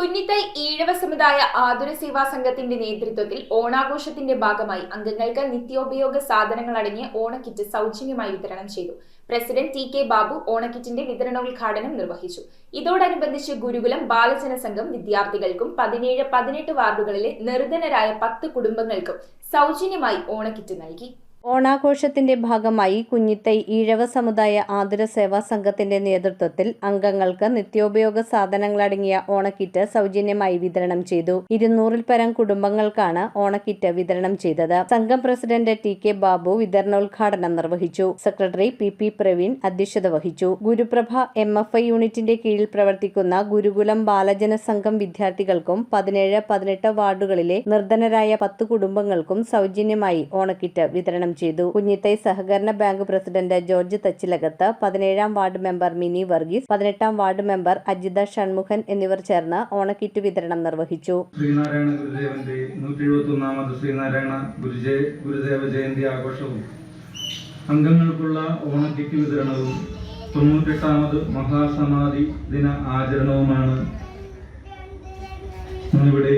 കുഞ്ഞിത്തൈ ഈഴവ സമുദായ ആതുര സേവാ സംഘത്തിന്റെ നേതൃത്വത്തിൽ ഓണാഘോഷത്തിന്റെ ഭാഗമായി അംഗങ്ങൾക്ക് നിത്യോപയോഗ സാധനങ്ങൾ അടങ്ങിയ ഓണക്കിറ്റ് സൗജന്യമായി വിതരണം ചെയ്തു. പ്രസിഡന്റ് ടി കെ ബാബു ഓണക്കിറ്റിന്റെ വിതരണോദ്ഘാടനം നിർവഹിച്ചു. ഇതോടനുബന്ധിച്ച് ഗുരുകുലം ബാലജന സംഘം വിദ്യാർത്ഥികൾക്കും പതിനേഴ് പതിനെട്ട് വാർഡുകളിലെ നിർധനരായ പത്ത് കുടുംബങ്ങൾക്കും സൗജന്യമായി ഓണക്കിറ്റ് നൽകി. ഓണാഘോഷത്തിന്റെ ഭാഗമായി കുഞ്ഞിത്തൈ ഈഴവ സമുദായ ആതുര സേവാ സംഘത്തിന്റെ നേതൃത്വത്തിൽ അംഗങ്ങൾക്ക് നിത്യോപയോഗ സാധനങ്ങളടങ്ങിയ ഓണക്കിറ്റ് സൗജന്യമായി വിതരണം ചെയ്തു. ഇരുന്നൂറിൽ പരം കുടുംബങ്ങൾക്കാണ് ഓണക്കിറ്റ് വിതരണം ചെയ്തത്. സംഘം പ്രസിഡന്റ് ടി കെ ബാബു വിതരണോദ്ഘാടനം നിർവഹിച്ചു. സെക്രട്ടറി പി പി പ്രവീൺ അധ്യക്ഷത വഹിച്ചു. ഗുരുപ്രഭ എം എഫ് ഐ യൂണിറ്റിന്റെ കീഴിൽ പ്രവർത്തിക്കുന്ന ഗുരുകുലം ബാലജന സംഘം വിദ്യാർത്ഥികൾക്കും പതിനേഴ് പതിനെട്ട് വാർഡുകളിലെ നിർധനരായ പത്ത് കുടുംബങ്ങൾക്കും സൗജന്യമായി ഓണക്കിറ്റ് വിതരണം ചെയ്തു. കുഞ്ഞിത്തൈ സഹകരണ ബാങ്ക് പ്രസിഡന്റ് ജോർജ് തച്ചിലകത്ത് പതിനേഴാം വാർഡ് മെമ്പർ മിനി വർഗീസ് പതിനെട്ടാം വാർഡ് മെമ്പർ അജിത ഷൺമുഖൻ എന്നിവർ ചേർന്ന് ഓണക്കിറ്റ് വിതരണം നിർവഹിച്ചു. ജയന്തി അംഗങ്ങൾക്കുള്ള ഓണക്കിറ്റ് വിതരണവും തൊണ്ണൂറ്റെട്ടാമത് മഹാസമാധി ദിന ആചരണവുമാണ് ഇന്നിവിടെ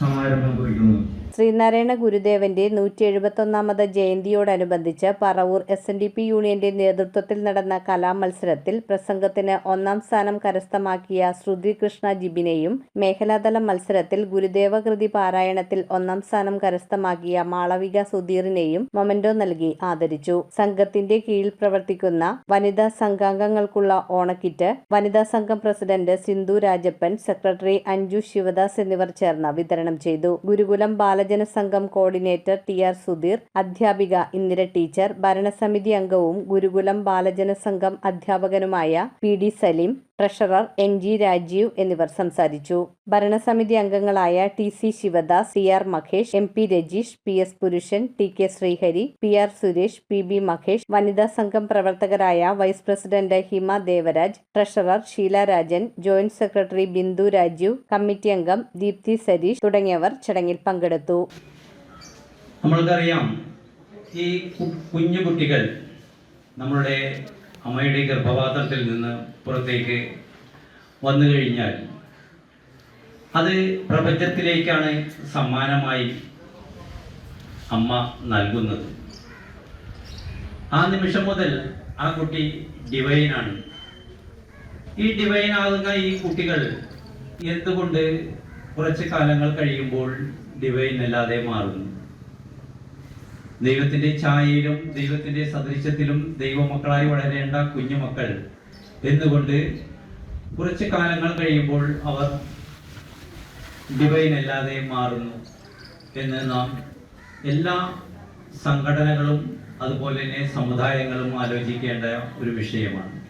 സമാരംഭം കുറിക്കുന്നത്. ശ്രീനാരായണ ഗുരുദേവന്റെ നൂറ്റി എഴുപത്തൊന്നാമത് ജയന്തിയോടനുബന്ധിച്ച് Paravur S N D P യൂണിയന്റെ നേതൃത്വത്തിൽ നടന്ന കലാമത്സരത്തിൽ പ്രസംഗത്തിന് ഒന്നാം സ്ഥാനം കരസ്ഥമാക്കിയ ശ്രുതി കൃഷ്ണ ജിബിനെയും മേഖലാതല മത്സരത്തിൽ ഗുരുദേവകൃതി പാരായണത്തിൽ ഒന്നാം സ്ഥാനം കരസ്ഥമാക്കിയ മാളവിക സുധീറിനെയും മൊമന്റോ നൽകി ആദരിച്ചു. സംഘത്തിന്റെ കീഴിൽ പ്രവർത്തിക്കുന്ന വനിതാ സംഘാംഗങ്ങൾക്കുള്ള ഓണക്കിറ്റ് വനിതാ സംഘം പ്രസിഡന്റ് സിന്ധു രാജപ്പൻ സെക്രട്ടറി അഞ്ജു ശിവദാസ് എന്നിവർ ചേർന്ന് വിതരണം ചെയ്തു. ഗുരുകുലം ബാലജന സംഘം കോർഡിനേറ്റർ ടി ആർ സുധീർ അധ്യാപിക ഇന്ദിര ടീച്ചർ ഭരണസമിതി അംഗവും ഗുരുകുലം ബാലജന സംഘം അധ്യാപകനുമായ P D Saleem treasurer N G Rajeev എന്നിവർ സംസാരിച്ചു. ഭരണസമിതി അംഗങ്ങളായ T C Sivadas T R Mahesh M P Rajeesh P S Purushan T K Sreehari P R Suresh P B Mahesh വനിതാ സംഘം പ്രവർത്തകരായ vice president Hima Devaraj treasurer Sheela Rajan joint secretary Bindu Rajeev committee അംഗം ദീപ്തി സരീഷ് തുടങ്ങിയവർ ചടങ്ങിൽ പങ്കെടുത്തു. നമ്മൾക്കറിയാം ഈ കുഞ്ഞു കുട്ടികൾ നമ്മളുടെ അമ്മയുടെ ഗർഭപാത്രത്തിൽ നിന്ന് പുറത്തേക്ക് വന്നു കഴിഞ്ഞാൽ അത് പ്രപഞ്ചത്തിലേക്കാണ് സമ്മാനമായി അമ്മ നൽകുന്നത്. ആ നിമിഷം മുതൽ ആ കുട്ടി ഡിവൈനാണ്. ഈ ഡിവൈൻ ആകുന്ന ഈ കുട്ടികൾ എന്തുകൊണ്ട് കുറച്ച് കാലങ്ങൾ കഴിയുമ്പോൾ ഡിവൈൻ അല്ലാതെ മാറുന്നു? ദൈവത്തിന്റെ ഛായയിലും ദൈവത്തിന്റെ സദൃശ്യത്തിലും ദൈവമക്കളായി വളരേണ്ട കുഞ്ഞുമക്കൾ. എന്തുകൊണ്ട്? കുറച്ച് കാലങ്ങൾ കഴിയുമ്പോൾ അവർ ഡിവൈൻ അല്ലാതെ മാറുന്നു എന്ന് നാം എല്ലാ സംഘടനകളും അതുപോലെ തന്നെ സമുദായങ്ങളും ആലോചിക്കേണ്ട ഒരു വിഷയമാണ്.